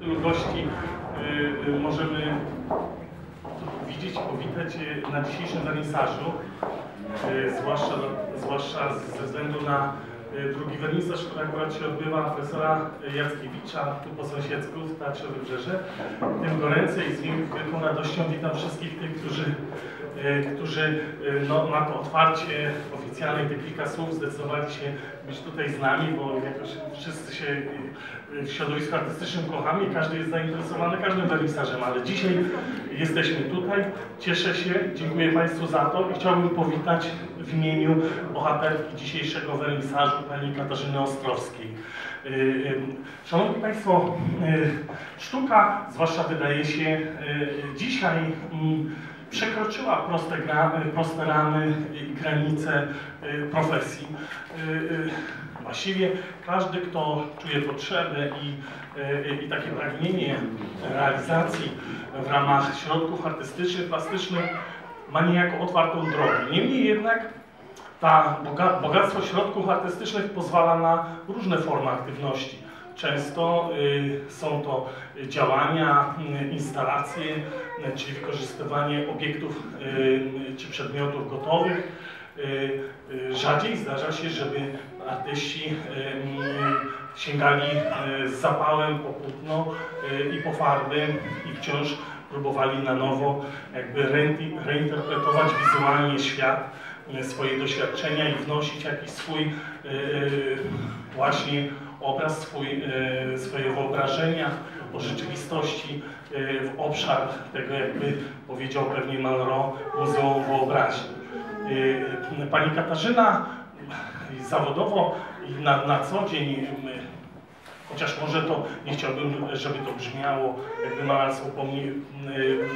tylu gości y, y, możemy widzieć powitać y, na dzisiejszym wernisażu, zwłaszcza, zwłaszcza ze względu na drugi wernisaż, który akurat się odbywa profesora Jackiewicza tu po sąsiedzku w Teatrze Wybrzeże. Tym goręcej z wielką radością witam wszystkich tych, którzy y, którzy y, no, na to otwarcie oficjalne te kilka słów zdecydowali się być tutaj z nami, bo jakoś wszyscy się w środowisku artystycznym kochamy i każdy jest zainteresowany każdym wernisażem, ale dzisiaj jesteśmy tutaj. Cieszę się, dziękuję Państwu za to i chciałbym powitać w imieniu bohaterki dzisiejszego wernisażu, pani Katarzyny Ostrowskiej. Y, y, Szanowni Państwo, y, sztuka, zwłaszcza wydaje się dzisiaj, mm, przekroczyła proste, proste ramy i granice profesji. Właściwie każdy, kto czuje potrzebę i, i takie pragnienie realizacji w ramach środków artystycznych, plastycznych, ma niejako otwartą drogę. Niemniej jednak ta boga, bogactwo środków artystycznych pozwala na różne formy aktywności. Często y, są to działania, y, instalacje, y, czyli wykorzystywanie obiektów y, czy przedmiotów gotowych. Y, y, rzadziej zdarza się, żeby artyści sięgali z zapałem po płótno i po farby i wciąż próbowali na nowo jakby reinterpretować wizualnie świat, swoje doświadczenia i wnosić jakiś swój y, y, właśnie obraz, swój, swoje wyobrażenia o rzeczywistości w obszar tego, jakby powiedział pewnie Malraux, Muzeum Wyobraźni. Pani Katarzyna zawodowo i na, na co dzień, chociaż może to, nie chciałbym, żeby to brzmiało, jakby malarstwo y,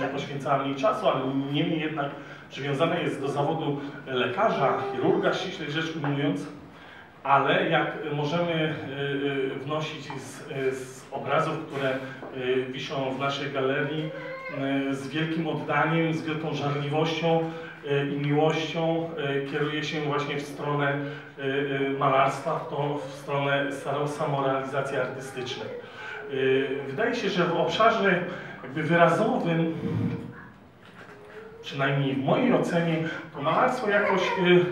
nie poświęcała mniej czasu, ale niemniej jednak przywiązane jest do zawodu lekarza, chirurga, ściśle rzecz ujmując, ale jak możemy y, y, wnosić z, z obrazów, które wiszą w naszej galerii, z wielkim oddaniem, z wielką żarliwością i miłością y, kieruje się właśnie w stronę y, y, malarstwa, w, tą, w stronę samorealizacji artystycznej. Y, Wydaje się, że w obszarze jakby wyrazowym, przynajmniej w mojej ocenie, to malarstwo jakoś y,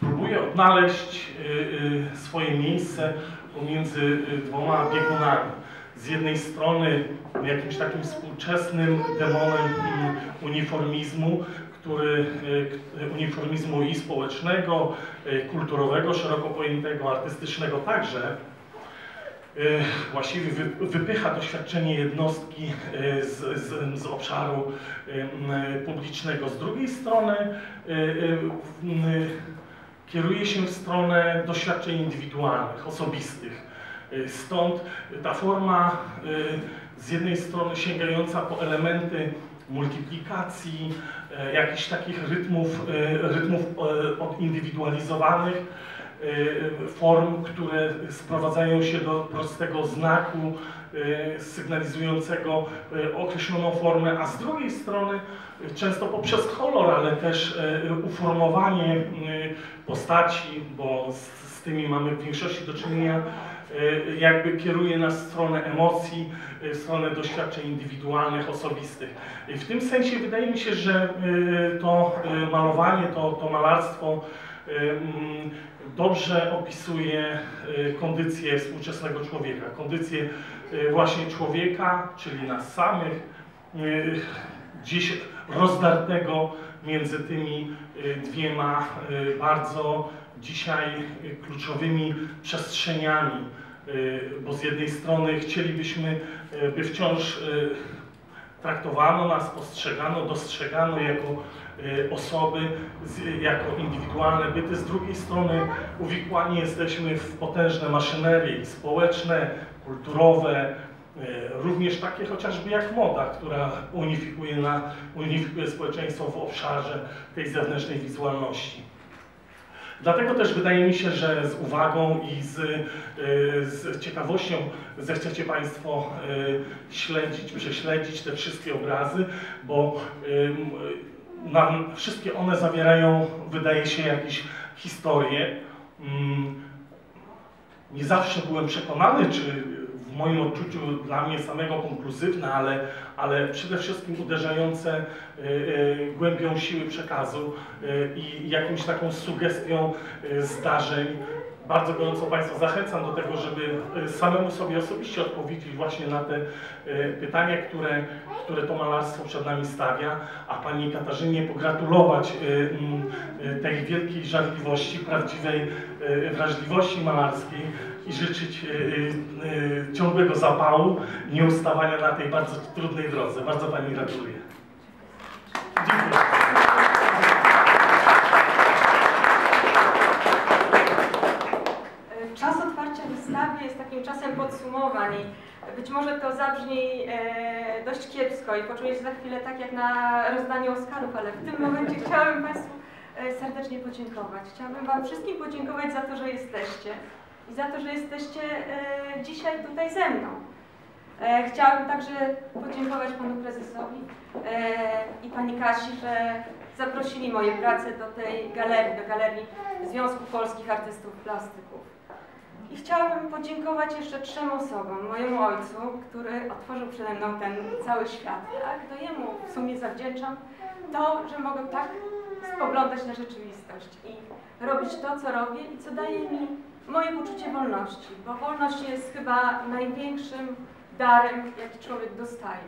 próbuje odnaleźć y, y, swoje miejsce pomiędzy y, dwoma biegunami. Z jednej strony jakimś takim współczesnym demonem mm, uniformizmu, który y, uniformizmu i społecznego, y, kulturowego, szeroko pojętego, artystycznego także, y, właściwie wy, wypycha doświadczenie jednostki z, z, z obszaru publicznego. Z drugiej strony kieruje się w stronę doświadczeń indywidualnych, osobistych. Stąd ta forma z jednej strony sięgająca po elementy multiplikacji, e, jakichś takich rytmów, e, rytmów e, odindywidualizowanych, form, które sprowadzają się do prostego znaku e, sygnalizującego określoną formę, a z drugiej strony często poprzez kolor, ale też uformowanie postaci, bo z, z tymi mamy w większości do czynienia, jakby kieruje nas w stronę emocji, w stronę doświadczeń indywidualnych, osobistych. W tym sensie wydaje mi się, że to malowanie, to, to malarstwo mm, dobrze opisuje e, kondycję współczesnego człowieka, kondycję e, właśnie człowieka, czyli nas samych, e, dziś rozdartego między tymi dwiema bardzo dzisiaj kluczowymi przestrzeniami, bo z jednej strony chcielibyśmy, by wciąż traktowano nas, postrzegano, dostrzegano jako osoby, z- jako indywidualne byty. Z drugiej strony uwikłani jesteśmy w potężne maszynerie społeczne, kulturowe, e, również takie chociażby jak moda, która unifikuje, na, unifikuje społeczeństwo w obszarze tej zewnętrznej wizualności. Dlatego też wydaje mi się, że z uwagą i z, y, z ciekawością zechcecie Państwo y, śledzić, prześledzić te wszystkie obrazy, bo nam, wszystkie one zawierają, wydaje się, jakieś historie. Mm, Nie zawsze byłem przekonany, czy w moim odczuciu dla mnie samego konkluzywne, ale, ale przede wszystkim uderzające y, y, głębią siły przekazu y, i jakąś taką sugestią zdarzeń. Bardzo gorąco Państwa zachęcam do tego, żeby y, samemu sobie osobiście odpowiedzieć właśnie na te y, pytania, które, które to malarstwo przed nami stawia, a Pani Katarzynie pogratulować y, tej wielkiej żarliwości, prawdziwej wrażliwości malarskiej i życzyć ciągłego zapału, nieustawania na tej bardzo trudnej drodze. Bardzo Pani gratuluję. Dziękuję. Czas wystawy jest takim czasem podsumowań i być może to zabrzmi e, dość kiepsko i poczuję się za chwilę tak jak na rozdaniu Oscarów, ale w tym momencie chciałabym Państwu e, serdecznie podziękować. Chciałabym Wam wszystkim podziękować za to, że jesteście i za to, że jesteście e, dzisiaj tutaj ze mną. E, chciałabym także podziękować Panu Prezesowi e, i Pani Kasi, że zaprosili moje prace do tej galerii, do Galerii Związku Polskich Artystów Plastyków. I chciałabym podziękować jeszcze trzem osobom. Mojemu ojcu, który otworzył przede mną ten cały świat. Tak? To jemu w sumie zawdzięczam to, że mogę tak spoglądać na rzeczywistość i robić to, co robię i co daje mi moje poczucie wolności, bo wolność jest chyba największym darem, jaki człowiek dostaje.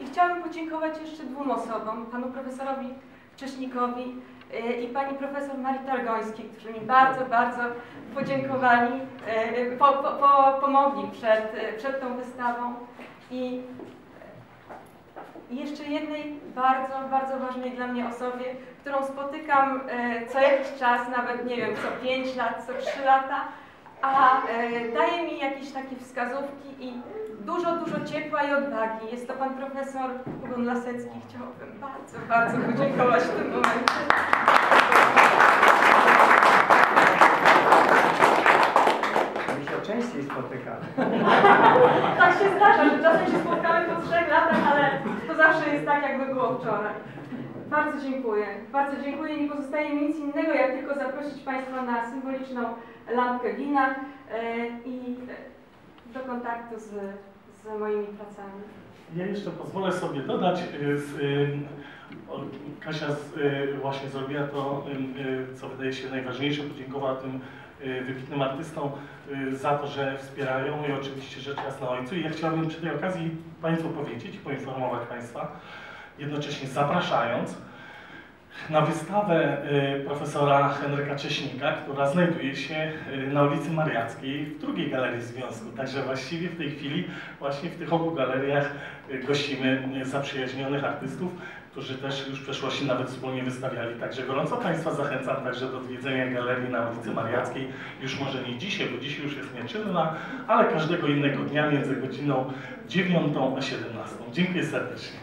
I chciałabym podziękować jeszcze dwóm osobom, panu profesorowi Czesznikowi y, i pani profesor Marii Targońskiej, którzy mi bardzo, bardzo podziękowali, y, po, po, po, pomogli przed, y, przed tą wystawą. I jeszcze jednej bardzo, bardzo ważnej dla mnie osobie, którą spotykam e, co jakiś czas, nawet nie wiem, co 5 lat, co 3 lata, a e, daje mi jakieś takie wskazówki i dużo, dużo ciepła i odwagi. Jest to pan profesor Hugon Lasecki. Chciałabym bardzo, bardzo podziękować w tym momencie. My się częściej spotykamy. Tak się zdarza, że czasem się spotkamy po trzech latach, ale to zawsze jest tak, jakby było wczoraj. Bardzo dziękuję. Bardzo dziękuję. Nie pozostaje mi nic innego, jak tylko zaprosić Państwa na symboliczną lampkę wina e, i do kontaktu z, z moimi pracami. Ja jeszcze pozwolę sobie dodać, y, z, y, Kasia z, y, właśnie zrobiła to, co wydaje się najważniejsze, podziękowała tym wybitnym artystom za to, że wspierają i oczywiście rzecz jasna ojcu. I ja chciałbym przy tej okazji Państwu powiedzieć, poinformować Państwa, jednocześnie zapraszając na wystawę y, profesora Henryka Cześnika, która znajduje się y, na ulicy Mariackiej w drugiej galerii związku. Także właściwie w tej chwili właśnie w tych obu galeriach y, gościmy zaprzyjaźnionych artystów, którzy też już w przeszłości nawet wspólnie wystawiali. Także gorąco Państwa zachęcam także do odwiedzenia galerii na ulicy Mariackiej. Już może nie dzisiaj, bo dzisiaj już jest nieczynna, ale każdego innego dnia między godziną 9 a 17. Dziękuję serdecznie.